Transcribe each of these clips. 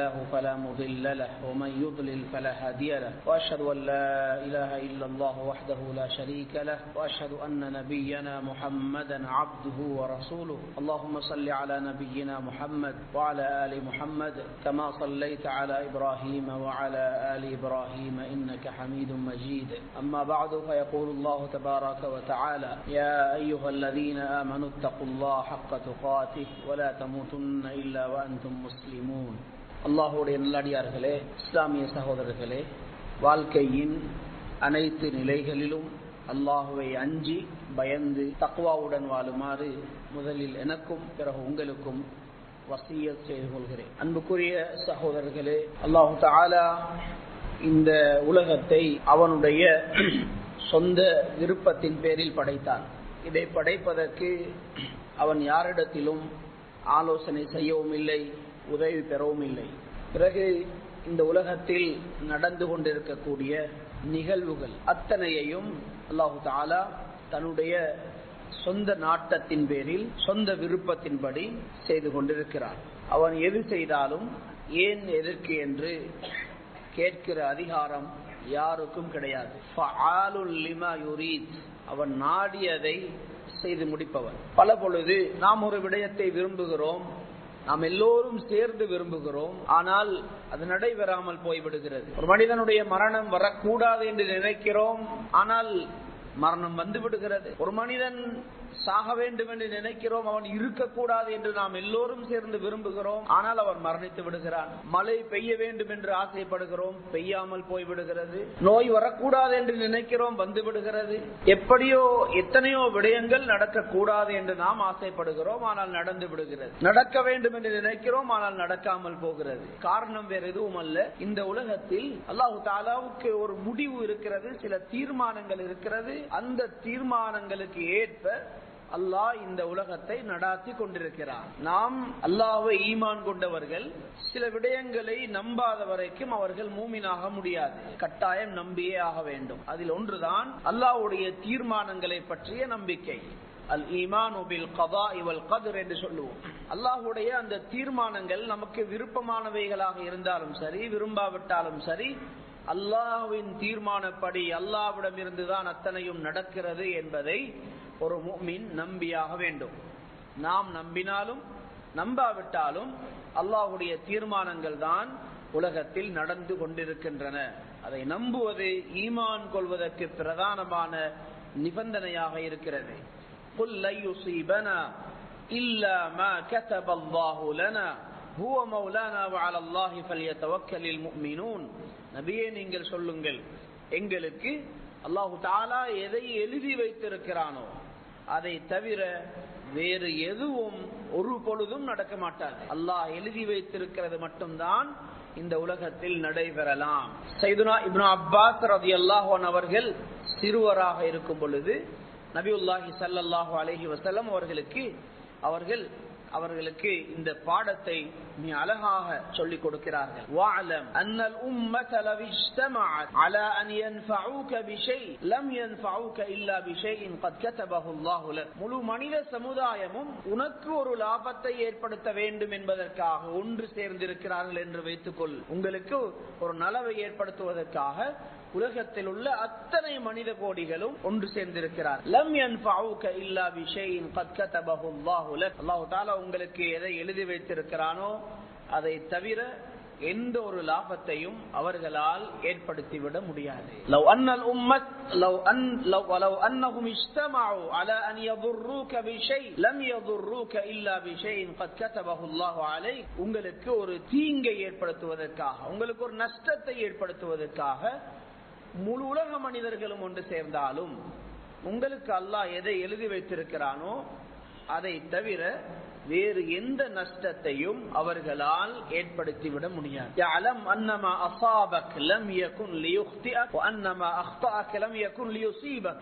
الله فلا مضل له ومن يضلل فلا هادي له. وأشهد أن لا إله إلا الله وحده لا شريك له وأشهد أن نبينا محمدا عبده ورسوله. اللهم صل على نبينا محمد وعلى آل محمد كما صليت على إبراهيم وعلى آل إبراهيم إنك حميد مجيد. أما بعد فيقول الله تبارك وتعالى يا أيها الذين آمنوا اتقوا الله حق تقاته ولا تموتن إلا وأنتم مسلمون. அல்லாஹுடைய நல்லடியார்களே இஸ்லாமிய சகோதரர்களே வாழ்க்கையின் அனைத்து நிலைகளிலும் அல்லாஹுவை அஞ்சி பயந்து தக்குவாவுடன் வாழுமாறு முதலில் எனக்கும் பிறகு உங்களுக்கும் வசிய செய்து கொள்கிறேன். அன்புக்குரிய சகோதரர்களே அல்லாஹு தாலா இந்த உலகத்தை அவனுடைய சொந்த விருப்பத்தின் பேரில் படைத்தான். இதை படைப்பதற்கு அவன் யாரிடத்திலும் ஆலோசனை செய்யவும் இல்லை உதவி பெறவும் இல்லை. பிறகு இந்த உலகத்தில் நடந்து கொண்டிருக்கக்கூடிய நிகழ்வுகள் அத்தனையையும் அல்லாஹு தாலா தன்னுடைய சொந்த நாட்டத்தின் பேரில் சொந்த விருப்பத்தின்படி செய்து கொண்டிருக்கிறார். அவன் எது செய்தாலும் ஏன் எதற்கு என்று கேட்கிற அதிகாரம் யாருக்கும் கிடையாது. அவன் நாடியதை செய்து முடிப்பவன். பல பொழுது நாம் ஒரு விடயத்தை விரும்புகிறோம். நாம் எல்லோரும் சேர்ந்து விரும்புகிறோம். ஆனால் அது நடைபெறாமல் போய்விடுகிறது. ஒரு மனிதனுடைய மரணம் வரக்கூடாது என்று நினைக்கிறோம். ஆனால் மரணம் வந்து விடுகிறது ஒரு மனிதன் சாக வேண்டும் என்று நினைக்கிறோம் அவன் இருக்கக்கூடாது என்று நாம் எல்லோரும் சேர்ந்து விரும்புகிறோம். ஆனால் அவன் மரணித்து விடுகிறான். மழை பெய்ய வேண்டும் என்று ஆசைப்படுகிறோம். பெய்யாமல் போய்விடுகிறது நோய் வரக்கூடாது என்று நினைக்கிறோம். வந்து விடுகிறது. எப்படியோ எத்தனையோ விடயங்கள் நடக்கக்கூடாது என்று நாம் ஆசைப்படுகிறோம். ஆனால் நடந்து விடுகிறது. நடக்க வேண்டும் என்று நினைக்கிறோம். ஆனால் நடக்காமல் போகிறது. காரணம் வேற எதுவும் அல்ல. இந்த உலகத்தில் அல்லாஹு தாலாவுக்கு ஒரு முடிவு இருக்கிறது. சில தீர்மானங்கள் இருக்கிறது. அந்த தீர்மானங்களுக்கு ஏற்ப அல்லாஹ் இந்த உலகத்தை நடாத்தி கொண்டிருக்கிறார் நாம் அல்லாஹை ஈமான் கொண்டவர்கள் சில விடயங்களை நம்பாத வரைக்கும் அவர்கள் மூமினாக முடியாது. கட்டாயம் நம்பியே ஆக வேண்டும். அதில் ஒன்றுதான் அல்லாஹுடைய தீர்மானங்களை பற்றிய நம்பிக்கை. அல் ஈமான் கதா இவல் கதிர் என்று சொல்லுவோம். அல்லாஹுடைய அந்த தீர்மானங்கள் நமக்கு விருப்பமானவைகளாக இருந்தாலும் சரி விரும்பாவிட்டாலும் சரி அல்லாஹுவின் தீர்மானப்படி அல்லாவிடம் இருந்துதான் அத்தனையும் நடக்கிறது என்பதை ஒரு மீன் நம்பியாக வேண்டும். நாம் நம்பினாலும் நம்பாவிட்டாலும் அல்லாஹுடைய தீர்மானங்கள் தான் உலகத்தில் நடந்து கொண்டிருக்கின்றன. அதை நம்புவது ஈமான் கொள்வதற்கு பிரதானமான நிபந்தனையாக இருக்கிறது. நபியே நீங்கள் சொல்லுங்கள் எங்களுக்கு அல்லாஹு தாலா எதை எழுதி வைத்திருக்கிறானோ அதை தவிர வேறு எதுவும் ஒரு பொழுதும் நடக்க மாட்டாது. அல்லாஹ் எழுதி வைத்திருக்கிறது மட்டும்தான் இந்த உலகத்தில் நடைபெறலாம். சைதுனா இப்னு அப்பாஸ் ரதி அல்லாஹன் அவர்கள் சிறுவராக இருக்கும் பொழுது நபியுல்லாஹி சல்லாஹூ அலஹி வசல்லம் அவர்களுக்கு அவர்கள் அவர்களுக்கு இந்த பாடத்தை மிக அழகாக சொல்லிக் கொடுக்கிறார்கள். வாலம் அன்னல் உம்மத லவ் இஜ்தமஅத் அன் யன்ஃபஉக பிஷை லம் யன்ஃபஉக இல்லா பிஷைஇன் கத் கதபஹு அல்லாஹு முழு மனித சமுதாயமும் உனக்கு ஒரு லாபத்தை ஏற்படுத்த வேண்டும் என்பதற்காக ஒன்று சேர்ந்திருக்கிறார்கள் என்று வைத்துக்கொள். உங்களுக்கு ஒரு நலவை ஏற்படுத்துவதற்காக உலகத்தில் உள்ள அத்தனை மனித கோடிகளும் ஒன்று சேர்ந்திருக்கிறார். லம் யன்ஃபவுக இல்லா விஷயின் கத் கதபஹு அல்லாஹு லக். உங்களுக்கு எதை எழுதி வைத்திருக்கிறானோ அதை தவிர எந்த ஒரு லாபத்தையும் அவர்களால் ஏற்படுத்திவிட முடியாது. லவ் அன்னல் உம்மத் லவ் அன் லவ் லவ் அன்னஹும் இஸ்தமஉ அலா அன் யதுர்ரூக பிஷை லம் யதுர்ரூக இல்லா பிஷைன் கத் கதபஹு அல்லாஹ் உங்களுக்கு ஒரு தீங்கை ஏற்படுத்துவதற்காக உங்களுக்கு ஒரு நஷ்டத்தை ஏற்படுத்துவதற்காக முழு உலக மனிதர்களும் ஒன்று சேர்ந்தாலும் உங்களுக்கு அல்லாஹ் எதை எழுதி வைத்திருக்கிறானோ அதை தவிர வேறு எந்த நஷ்டத்தையும் அவர்களால் ஏற்படுத்திவிட முடியாது.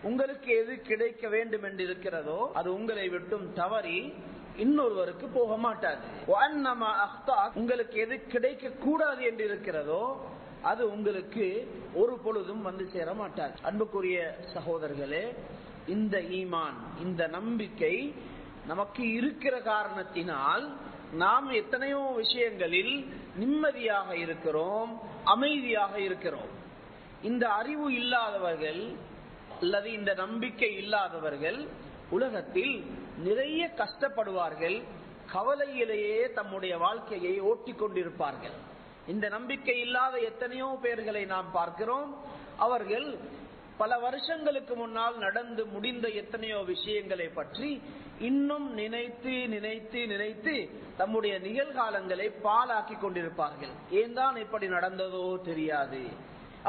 உங்களுக்கு எது கிடைக்க வேண்டும் என்று அது உங்களை விட்டும் தவறி இன்னொருவருக்கு போக மாட்டாது. உங்களுக்கு எது கிடைக்க கூடாது என்று இருக்கிறதோ அது உங்களுக்கு ஒரு பொழுதும் வந்து சேர மாட்டார் அன்புக்குரிய சகோதரர்களே இந்த ஈமான் இந்த நம்பிக்கை நமக்கு இருக்கிற காரணத்தினால் நாம் எத்தனையோ விஷயங்களில் நிம்மதியாக இருக்கிறோம் அமைதியாக இருக்கிறோம். இந்த அறிவு இல்லாதவர்கள் அல்லது இந்த நம்பிக்கை இல்லாதவர்கள் உலகத்தில் நிறைய கஷ்டப்படுவார்கள் கவலையிலேயே தம்முடைய வாழ்க்கையை ஓட்டிக் கொண்டிருப்பார்கள் இந்த நம்பிக்கை இல்லாத எத்தனையோ பேர்களை நாம் பார்க்கிறோம். அவர்கள் பல வருஷங்களுக்கு முன்னால் நடந்து முடிந்த எத்தனையோ விஷயங்களை பற்றி இன்னும் நினைத்து நினைத்து நினைத்து தம்முடைய நிகழ்காலங்களை பாலாக்கி கொண்டிருப்பார்கள். ஏன் தான் இப்படி நடந்ததோ தெரியாது.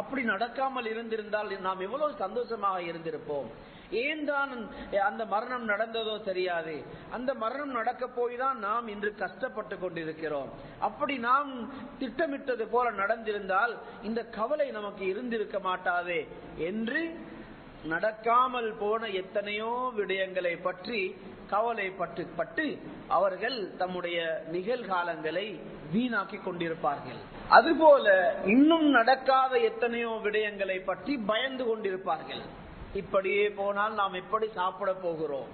அப்படி நடக்காமல் இருந்திருந்தால் நாம் எவ்வளவு சந்தோஷமாக இருந்திருப்போம். ஏன் தான் அந்த மரணம் நடந்ததோ தெரியாது. அந்த மரணம் நடக்க போய் தான் நாம் இன்று கஷ்டப்பட்டு கொண்டிருக்கிறோம். அப்படி நாம் திட்டமிட்டது போல நடந்திருந்தால் இந்த கவலை நமக்கு இருந்திருக்க மாட்டாதே என்று நடக்காமல் போன எத்தனையோ விடயங்களை பற்றி கவலைப்பட்டு பட்டு அவர்கள் தம்முடைய நிகழ்காலங்களை வீணாக்கி கொண்டிருப்பார்கள். அதுபோல இன்னும் நடக்காத எத்தனையோ விடயங்களை பற்றி பயந்து கொண்டிருப்பார்கள். இப்படியே போனால் நாம் எப்படி சாப்பிட போகிறோம்.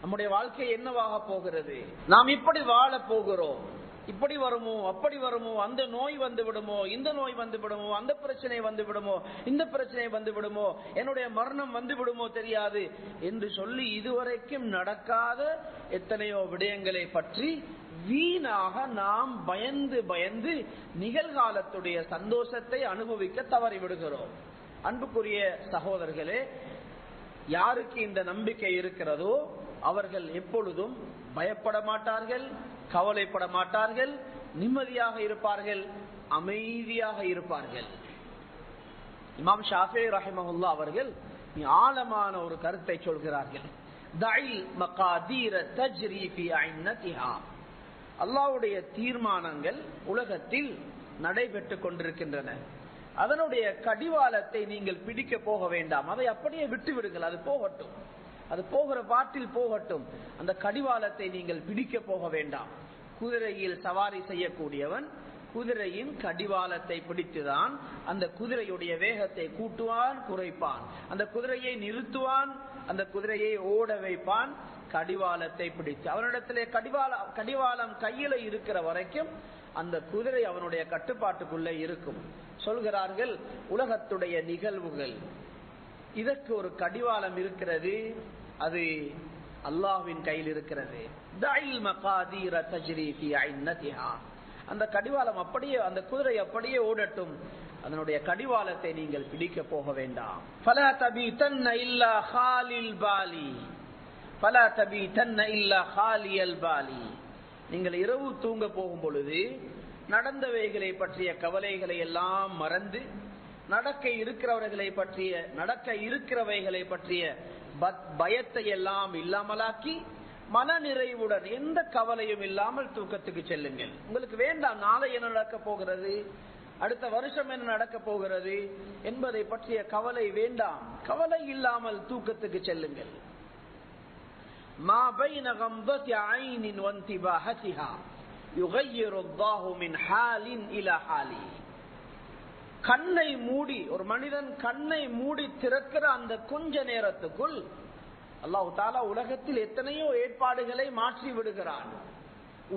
நம்முடைய வாழ்க்கை என்னவாக போகிறது? நாம் இப்படி வாழ போகிறோம். இப்படி வருமோ? அப்படி வருமோ? அந்த நோய் வந்து விடுமோ? இந்த நோய் வந்து விடுமோ? அந்த பிரச்சனை வந்து விடுமோ? இந்த பிரச்சனை வந்து விடுமோ? என்னுடைய மரணம் வந்து விடுமோ தெரியாது என்று சொல்லி இதுவரைக்கும் நடக்காத எத்தனையோ விடயங்களை பற்றி வீணாக நாம் பயந்து பயந்து நிகழ்காலத்துடைய சந்தோஷத்தை அனுபவிக்க தவறி விடுகிறோம் அன்புக்குரிய சகோதரர்களே யாருக்கு இந்த நம்பிக்கை இருக்கிறதோ அவர்கள் எப்பொழுதும் பயப்பட மாட்டார்கள் கவலைப்பட மாட்டார்கள் நிம்மதியாக இருப்பார்கள் அமைதியாக இருப்பார்கள். இமாம் ஷாஃபே ரஹிமஹுல்லா அவர்கள் ஆழமான ஒரு கருத்தை சொல்கிறார்கள். அல்லாவுடைய தீர்மானங்கள் உலகத்தில் நடைபெற்றுக் கொண்டிருக்கின்றன. அதனுடைய கடிவாளத்தை நீங்கள் பிடிக்க போக வேண்டாம். அதை அப்படியே விட்டு விடுங்கள் அது போகட்டும். அது போகிற பாட்டில் போகட்டும். அந்த கடிவாளத்தை நீங்கள் பிடிக்க போக வேண்டாம். குதிரையில் சவாரி செய்யக்கூடியவன் குதிரையின் கடிவாளத்தை பிடித்துதான் அந்த குதிரையுடைய வேகத்தை கூட்டுவான் குறைப்பான். அந்த குதிரையை நிறுத்துவான் அந்த குதிரையை ஓட வைப்பான் கடிவாளத்தை பிடித்து. அவனிடத்திலே கடிவாள கடிவாளம் கையில இருக்கிற வரைக்கும் அந்த குதிரை அவனுடைய கட்டுப்பாட்டுக்குள்ளே இருக்கும். சொல்கிறார்கள் உலகத்துடைய நிகழ்வுகள். இதற்கு ஒரு கடிவாளம் இருக்கிறது. அது அல்லாஹ்வின் கையில் இருக்கிறது. அந்த கடிவாளம் அப்படியே அந்த குதிரை அப்படியே ஓடட்டும். அதனுடைய கடிவாளத்தை நீங்கள் பிடிக்க போக வேண்டாம். பல தபி தன்ன இல்லா ஹாலில் பாலி. பல தபி தன்ன இல்லா ஹாலியல் பாலி. நீங்கள் இரவு தூங்க போகும் பொழுது நடந்தவைகளை பற்றிய கவலைகளை எல்லாம் மறந்து நடக்க இருக்கிறவர்களை பற்றிய நடக்க இருக்கிறவைகளை பற்றிய பயத்தை எல்லாம் இல்லாமலாக்கி மன நிறைவுடன் எந்த கவலையும் இல்லாமல் தூக்கத்துக்கு செல்லுங்கள். உங்களுக்கு வேண்டாம் நாளை என்ன நடக்க போகிறது? அடுத்த வருஷம் என்ன நடக்க போகிறது? என்பதை பற்றிய கவலை வேண்டாம். கவலை இல்லாமல் தூக்கத்துக்கு செல்லுங்கள். ما بين غمضة عين وانتباهتها يغير الله من حال إلى حال கண்ணை மூடி ஒரு மனிதன் கண்ணை மூடி திறக்கிற அந்த கொஞ்ச நேரத்துக்குள் அல்லாஹு தாலா உலகத்தில் எத்தனையோ ஏற்பாடுகளை மாற்றி விடுகிறான்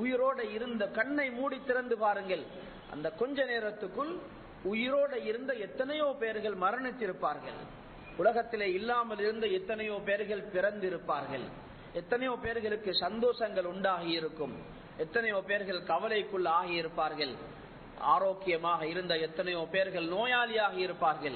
உயிரோட இருந்த கண்ணை மூடி திறந்து பாருங்கள் அந்த கொஞ்ச நேரத்துக்குள் உயிரோட இருந்த எத்தனையோ பேர்கள் மரணித்திருப்பார்கள் உலகத்திலே இல்லாமல் இருந்த எத்தனையோ பேர்கள் பிறந்திருப்பார்கள் எத்தனையோ பேர்களுக்கு சந்தோஷங்கள் உண்டாகி இருக்கும் எத்தனையோ பேர்கள் கவலைக்குள் ஆகி இருப்பார்கள் ஆரோக்கியமாக இருந்த எத்தனையோ பேர்கள் நோயாளியாக இருப்பார்கள்.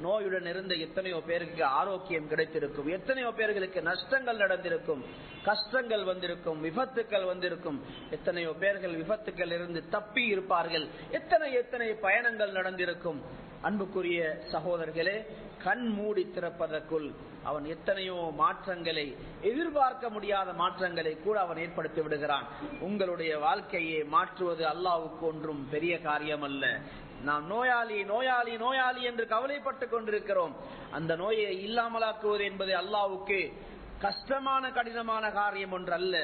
நோயுடன் இருந்த எத்தனையோ பேருக்கு ஆரோக்கியம் கிடைத்திருக்கும். எத்தனையோ பேர்களுக்கு நஷ்டங்கள் நடந்திருக்கும். கஷ்டங்கள் வந்திருக்கும். விபத்துக்கள் வந்திருக்கும். எத்தனையோ பேர்கள் விபத்துக்கள் இருந்து தப்பி இருப்பார்கள். எத்தனை எத்தனை பயணங்கள் நடந்திருக்கும். அன்புக்குரிய சகோதரர்களே கண் மூடி திறப்பதற்குள் அவன் எத்தனையோ மாற்றங்களை எதிர்பார்க்க முடியாத மாற்றங்களை கூட அவன் ஏற்படுத்தி விடுகிறான். உங்களுடைய வாழ்க்கையை மாற்றுவது அல்லாவுக்கு ஒன்றும் பெரிய காரியம் அல்ல நாம் நோயாளி நோயாளி நோயாளி என்று கவலைப்பட்டு கொண்டிருக்கிறோம். அந்த நோயை இல்லாமலாக்குவது என்பது அல்லாவுக்கு கஷ்டமான கடினமான காரியம் ஒன்று அல்ல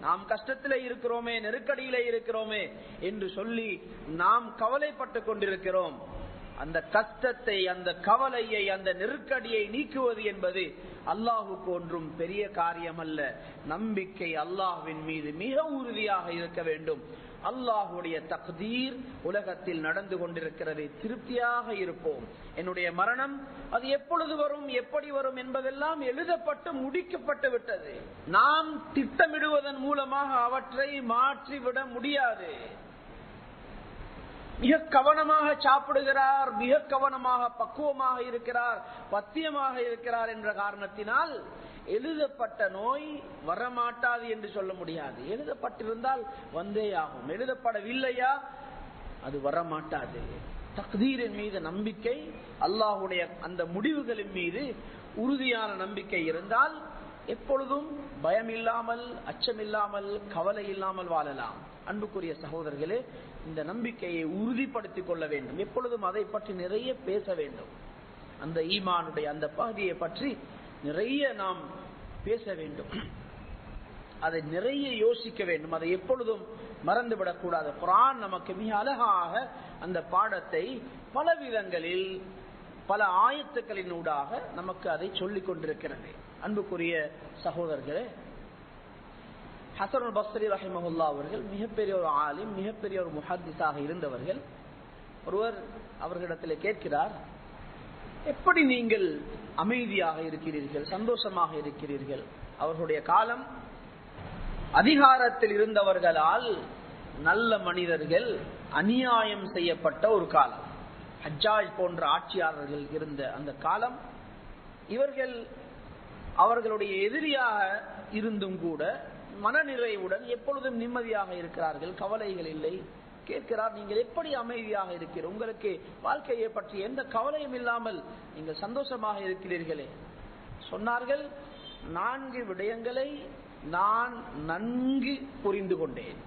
நாம் கஷ்டத்திலே இருக்கிறோமே நெருக்கடியிலே இருக்கிறோமே என்று சொல்லி நாம் கவலைப்பட்டு கொண்டிருக்கிறோம். அந்த கஷ்டத்தை அந்த கவலையை அந்த நெருக்கடியை நீக்குவது என்பது அல்லாஹுக்கு ஒன்றும் பெரிய காரியம் அல்ல நம்பிக்கை அல்லாஹுவின் மீது மிக உறுதியாக இருக்க வேண்டும். அல்லாஹுடைய தக்தீர் உலகத்தில் நடந்து கொண்டிருக்கிறது திருப்தியாக இருப்போம். என்னுடைய மரணம் அது எப்பொழுது வரும் எப்படி வரும் என்பதெல்லாம் எழுதப்பட்டு முடிக்கப்பட்டு விட்டது. நாம் திட்டமிடுவதன் மூலமாக அவற்றை மாற்றிவிட முடியாது. மிக கவனமாக சாப்பிடுகிறார் மிக கவனமாக பக்குவமாக இருக்கிறார் பத்தியமாக இருக்கிறார் என்ற காரணத்தினால் எழுதப்பட்ட நோய் வரமாட்டாது என்று சொல்ல முடியாது. எழுதப்பட்டிருந்தால் வந்தே ஆகும். எழுதப்படவில்லையா? அது வரமாட்டாது. தக்தீரின் மீது நம்பிக்கை அல்லாஹுடைய அந்த முடிவுகளின் மீது உறுதியான நம்பிக்கை இருந்தால் எப்பொழுதும் பயம் இல்லாமல் அச்சம் இல்லாமல் கவலை இல்லாமல் வாழலாம். அன்புக்குரிய சகோதரர்களே இந்த நம்பிக்கையை உறுதிப்படுத்திக் கொள்ள வேண்டும். எப்பொழுதும் அதை பற்றி நிறைய பேச வேண்டும். அந்த ஈமானுடைய அந்த பகுதியை பற்றி நிறைய நாம் பேச வேண்டும். அதை நிறைய யோசிக்க வேண்டும். அதை எப்பொழுதும் மறந்துவிடக்கூடாது. குரான் நமக்கு மிக அழகாக அந்த பாடத்தை பல விதங்களில் பல ஆயத்துக்களின் ஊடாக நமக்கு அதை சொல்லிக் கொண்டிருக்கிறது. அன்புக்குரிய சகோதரர்களே ஹசனுல் பஸ்ரி ரஹிமஹுல்லா அவர்கள் மிகப்பெரிய ஒரு ஆலிம் மிகப்பெரிய ஒரு முஹத்திஸாக இருந்தவர்கள். ஒருவர் அவர்களிடத்தில் கேட்கிறார் எப்படி நீங்கள் அமைதியாக இருக்கிறீர்கள் சந்தோஷமாக இருக்கிறீர்கள்? அவர்களுடைய காலம் அதிகாரத்தில் இருந்தவர்களால் நல்ல மனிதர்கள் அநியாயம் செய்யப்பட்ட ஒரு காலம். ஹஜ்ஜாஜ் போன்ற ஆட்சியாளர்கள் இருந்த அந்த காலம் இவர்கள் அவர்களுடைய எதிரியாக இருந்தும் கூட மனநிறைவுடன் எப்பொழுதும் நிம்மதியாக இருக்கிறார்கள். கவலைகள் இல்லை. கேட்கிறார் நீங்கள் எப்படி அமைதியாக இருக்கிறீர்கள்? உங்களுக்கு வாழ்க்கையை பற்றி எந்த கவலையும் இல்லாமல் நீங்கள் சந்தோஷமாக இருக்கிறீர்களே. சொன்னார்கள் நான்கு விடயங்களை நான் நன்கு புரிந்து கொண்டேன்.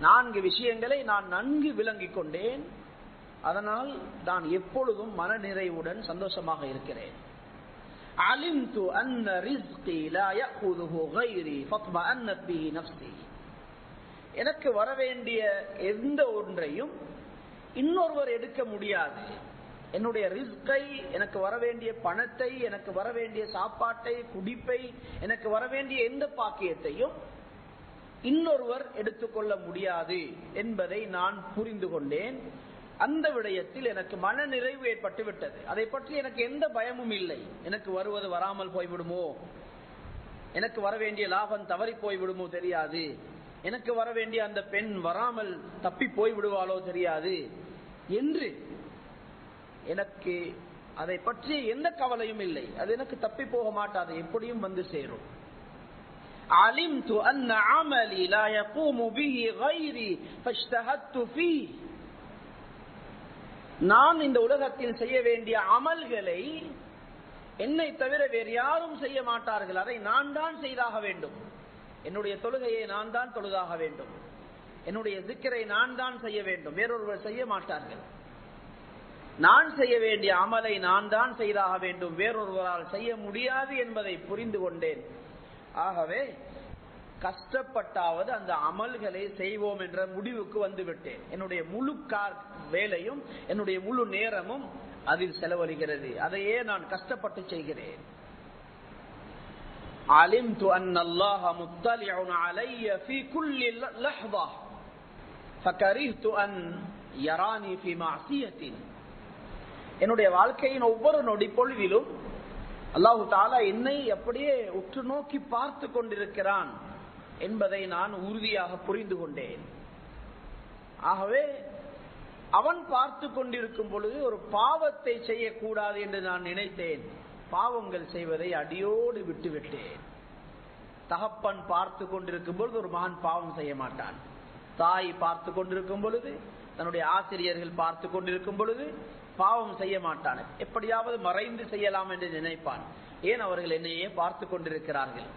நான்கு விஷயங்களை நான் நன்கு விளங்கிக் கொண்டேன். அதனால் நான் எப்பொழுதும் மனநிறைவுடன் சந்தோஷமாக இருக்கிறேன். அலிம்து அன்ன ரிஸ்கி லா யகுதுஹு கைரி ஃபத்ம அன்னபி நப்சி எனக்கு வர வேண்டிய எந்த ஒன்றையும் இன்னொருவர் எடுக்க முடியாது. என்னுடைய ரிஸ்கை எனக்கு வர வேண்டிய பணத்தை எனக்கு வர வேண்டிய சாப்பாட்டை குடிப்பை எனக்கு வர வேண்டிய எந்த பாக்கியத்தையும் இன்னொருவர் எடுத்துக்கொள்ள முடியாது என்பதை நான் புரிந்து கொண்டேன். அந்த விடயத்தில் எனக்கு மன நிறைவு ஏற்பட்டு விட்டது அதை பற்றி எனக்கு எந்த பயமும் இல்லை எனக்கு வருவது வராமல் போய்விடுமோ எனக்கு வர வேண்டிய லாபம் தவறி போய்விடுமோ தெரியாது எனக்கு வர வேண்டிய அந்த பெண் வராமல் தப்பி போய் விடுவாளோ தெரியாது என்று எனக்கு அதை பற்றி எந்த கவலையும் இல்லை அது எனக்கு தப்பி போக மாட்டாது எப்படியும் வந்து சேரும் علمت أن عملي لا يقوم به غيري فاجتهدت فيه நான் இந்த உலகத்தில் செய்ய வேண்டிய அமல்களை என்னை தவிர வேறு யாரும் செய்ய மாட்டார்கள். அதை நான் தான் செய்தாக வேண்டும். என்னுடைய தொழுகையை நான் தான் தொழுதாக வேண்டும். என்னுடைய சிக்கரை நான் தான் செய்ய வேண்டும். வேறொருவர் செய்ய மாட்டார்கள். நான் செய்ய வேண்டிய அமலை நான் தான் செய்தாக வேண்டும். வேறொருவரால் செய்ய முடியாது என்பதை புரிந்து கொண்டேன். ஆகவே கஷ்டப்பட்டாவது அந்த அமல்களை செய்வோம் என்ற முடிவுக்கு வந்து விட்டேன் என்னுடைய முழு வேலையும் என்னுடைய முழு நேரமும் அதில் செலவழிகிறது அதையே நான் கஷ்டப்பட்டு செய்கிறேன் علمت أن الله مطلع علي في كل لحظة فكرهت أن يراني في معصية என்னுடைய வாழ்க்கையின் ஒவ்வொரு நொடி பொழுதிலும் அல்லாஹு தாலா என்னை அப்படியே உற்று நோக்கி பார்த்து கொண்டிருக்கிறான் என்பதை நான் உறுதியாக புரிந்து கொண்டேன். ஆகவே அவன் பார்த்து கொண்டிருக்கும் பொழுது ஒரு பாவத்தை செய்யக்கூடாது என்று நான் நினைத்தேன். பாவங்கள் செய்வதை அடியோடு விட்டுவிட்டேன். தகப்பன் பார்த்து கொண்டிருக்கும் பொழுது ஒரு மகன் பாவம் செய்ய மாட்டான். தாய் பார்த்து கொண்டிருக்கும் பொழுது தன்னுடைய ஆசிரியர்கள் பார்த்து கொண்டிருக்கும் பொழுது பாவம் செய்ய மாட்டான். எப்படியாவது மறைந்து செய்யலாம் என்று நினைப்பான். ஏன் அவர்கள் என்னையே பார்த்து கொண்டிருக்கிறார்கள்?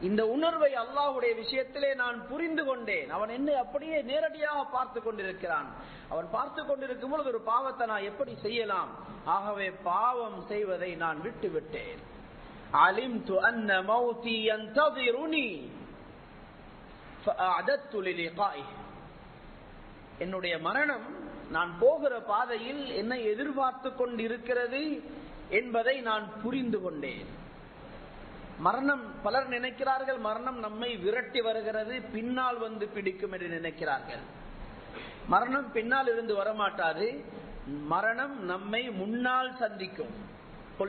இந்த உணர்வை அல்லாஹுடைய விஷயத்திலே நான் புரிந்து கொண்டேன். அவன் என்னை அப்படியே நேரடியாக பார்த்து கொண்டிருக்கிறான். அவன் பார்த்து கொண்டிருக்கும் பொழுது ஒரு பாவத்தை நான் எப்படி செய்யலாம்? ஆகவே பாவம் செய்வதை நான் விட்டு விட்டேன் அலிம் து அன்ன மௌதி என்னுடைய மரணம் நான் போகிற பாதையில் என்னை எதிர்பார்த்து கொண்டிருக்கிறது என்பதை நான் புரிந்து கொண்டேன். மரணம் பலர் நினைக்கிறார்கள் மரணம் நம்மை விரட்டி வருகிறது பின்னால் வந்து பிடிக்கும் என்று நினைக்கிறார்கள். மரணம் பின்னால் இருந்து வரமாட்டாது. மரணம் நம்மை முன்னால் சந்திக்கும்.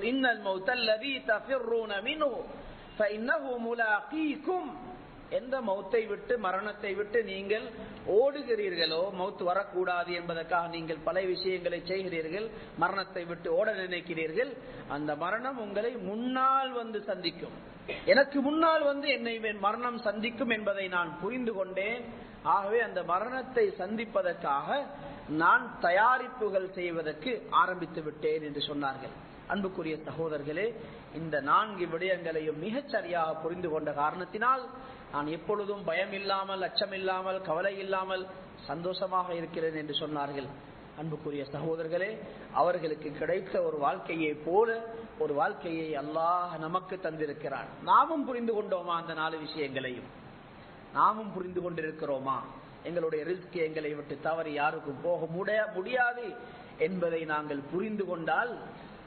இன்னல் மௌத்தல்லதி தஃபிர்ரூன மின்ஹு ஃபஇன்னஹு முலாகீகும் எந்த மௌத்தை விட்டு மரணத்தை விட்டு நீங்கள் ஓடுகிறீர்களோ மௌத்து வரக்கூடாது என்பதற்காக நீங்கள் பல விஷயங்களை செய்கிறீர்கள் மரணத்தை விட்டு ஓட நினைக்கிறீர்கள் அந்த மரணம் உங்களை முன்னால் வந்து சந்திக்கும். எனக்கு முன்னால் வந்து என்னை மரணம் சந்திக்கும் என்பதை நான் புரிந்து கொண்டேன். ஆகவே அந்த மரணத்தை சந்திப்பதற்காக நான் தயாரிப்புகள் செய்வதற்கு ஆரம்பித்து விட்டேன் என்று சொன்னார்கள். அன்புக்குரிய சகோதரர்களே இந்த நான்கு விடயங்களையும் மிகச் சரியாக புரிந்து கொண்ட காரணத்தினால் நான் எப்பொழுதும் பயம் இல்லாமல் அச்சம் இல்லாமல் கவலை இல்லாமல் சந்தோஷமாக இருக்கிறேன் என்று சொன்னார்கள். அன்புக்குரிய சகோதரர்களே அவர்களுக்கு கிடைத்த ஒரு வாழ்க்கையை போல ஒரு வாழ்க்கையை அல்லாஹ் நமக்கு தந்திருக்கிறான். நாமும் புரிந்து கொண்டோமா அந்த நாலு விஷயங்களையும்? நாமும் புரிந்து கொண்டிருக்கிறோமா? எங்களுடைய ரிஸ்க் எங்களை விட்டு தவறி யாருக்கும் போக முடியாது என்பதை நாங்கள் புரிந்து கொண்டால்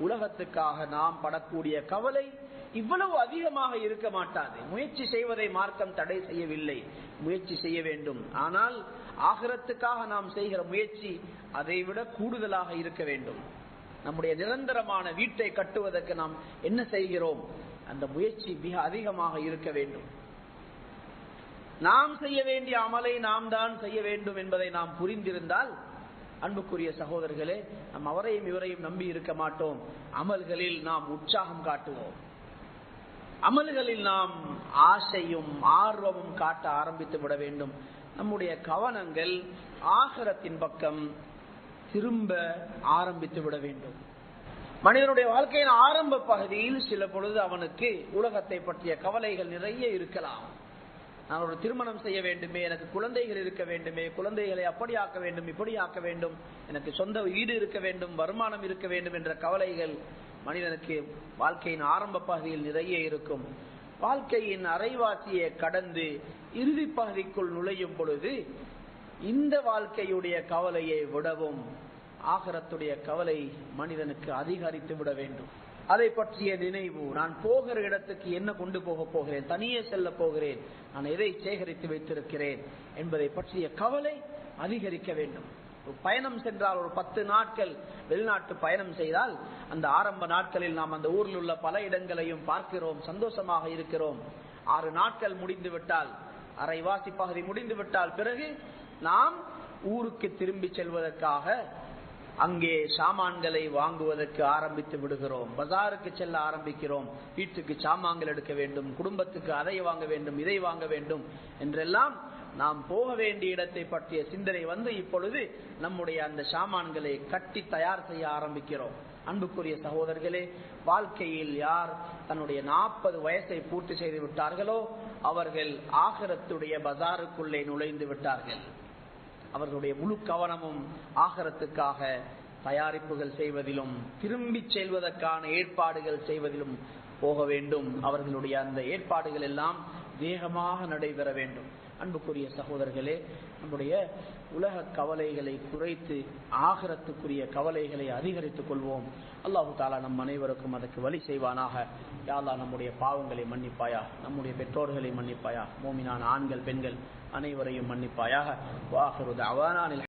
உலகத்துக்காக நாம் படக்கூடிய கவலை இவ்வளவு அதிகமாக இருக்க மாட்டாது. முயற்சி செய்வதை மார்க்கம் தடை செய்யவில்லை. முயற்சி செய்ய வேண்டும். ஆனால் ஆகரத்துக்காக நாம் செய்கிற முயற்சி அதை விட கூடுதலாக இருக்க வேண்டும். நம்முடைய நிரந்தரமான வீட்டை கட்டுவதற்கு நாம் என்ன செய்கிறோம்? அந்த முயற்சி மிக அதிகமாக இருக்க வேண்டும். நாம் செய்ய வேண்டிய அமலை நாம் தான் செய்ய வேண்டும் என்பதை நாம் புரிந்திருந்தால் அன்புக்குரிய சகோதரர்களே நம் அவரையும் இவரையும் நம்பி இருக்க மாட்டோம். அமல்களில் நாம் உற்சாகம் காட்டுவோம். அமல்களில் நாம் ஆசையும் ஆர்வமும் காட்ட ஆரம்பித்து விட வேண்டும். நம்முடைய கவனங்கள் ஆகரத்தின் பக்கம் திரும்ப ஆரம்பித்து விட வேண்டும். மனிதனுடைய வாழ்க்கையின் ஆரம்ப பகுதியில் சில பொழுது அவனுக்கு உலகத்தை பற்றிய கவலைகள் நிறைய இருக்கலாம். நான் ஒரு திருமணம் செய்ய வேண்டுமே எனக்கு குழந்தைகள் இருக்க வேண்டுமே குழந்தைகளை அப்படி ஆக்க வேண்டும் இப்படி ஆக்க வேண்டும் எனக்கு சொந்த வீடு இருக்க வேண்டும் வருமானம் இருக்க வேண்டும் என்ற கவலைகள் மனிதனுக்கு வாழ்க்கையின் ஆரம்ப பகுதியில் நிறைய இருக்கும். வாழ்க்கையின் அரைவாசியை கடந்து இறுதி பகுதிக்குள் நுழையும் பொழுது இந்த வாழ்க்கையுடைய கவலையை விடவும் ஆகரத்துடைய கவலை மனிதனுக்கு அதிகரித்து விட வேண்டும். அதை பற்றிய நினைவு. நான் போகிற இடத்துக்கு என்ன கொண்டு போக போகிறேன்? தனியே செல்ல போகிறேன். நான் எதை சேகரித்து வைத்திருக்கிறேன் என்பதை பற்றிய கவலை அதிகரிக்க வேண்டும். பயணம் சென்றால் ஒரு பத்து நாட்கள் வெளிநாட்டு பயணம் செய்தால் அந்த ஆரம்ப நாட்களில் நாம் அந்த ஊரில் உள்ள பல இடங்களையும் பார்க்கிறோம் சந்தோஷமாக இருக்கிறோம். ஆறு நாட்கள் முடிந்து விட்டால் அரைவாசி பகுதி முடிந்து விட்டால் பிறகு நாம் ஊருக்கு திரும்பி செல்வதற்காக அங்கே சாமான்களை வாங்குவதற்கு ஆரம்பித்து விடுகிறோம். பஜாருக்கு செல்ல ஆரம்பிக்கிறோம். வீட்டுக்கு சாமான்கள் எடுக்க வேண்டும். குடும்பத்துக்கு அதை வாங்க வேண்டும் இதை வாங்க வேண்டும் என்றெல்லாம் நாம் போக வேண்டிய இடத்தை பற்றிய சிந்தனை வந்து இப்பொழுது நம்முடைய அந்த சாமான்களை கட்டி தயார் செய்ய ஆரம்பிக்கிறோம். அன்புக்குரிய சகோதரர்களே வாழ்க்கையில் யார் தன்னுடைய நாற்பது வயசை பூர்த்தி செய்து விட்டார்களோ அவர்கள் ஆகரத்துடைய பஜாருக்குள்ளே நுழைந்து விட்டார்கள். அவர்களுடைய முழு கவனமும் ஆகரத்துக்காக தயாரிப்புகள் செய்வதிலும் திரும்பி செல்வதற்கான ஏற்பாடுகள் செய்வதிலும் போக வேண்டும். அவர்களுடைய அந்த ஏற்பாடுகள் எல்லாம் வேகமாக நடைபெற வேண்டும். அன்புக்குரிய சகோதரர்களே நம்முடைய உலக கவலைகளை குறைத்து ஆகரத்துக்குரிய கவலைகளை அதிகரித்துக் கொள்வோம். அல்லாஹு தாலா நம் அனைவருக்கும் அதற்கு வழி செய்வானாக. யாழ்லா நம்முடைய பாவங்களை மன்னிப்பாயா? நம்முடைய பெற்றோர்களை மன்னிப்பாயா? மோமினான ஆண்கள் பெண்கள் அனைவரையும் மன்னிப்பாயாக. வாகருது அவானானில்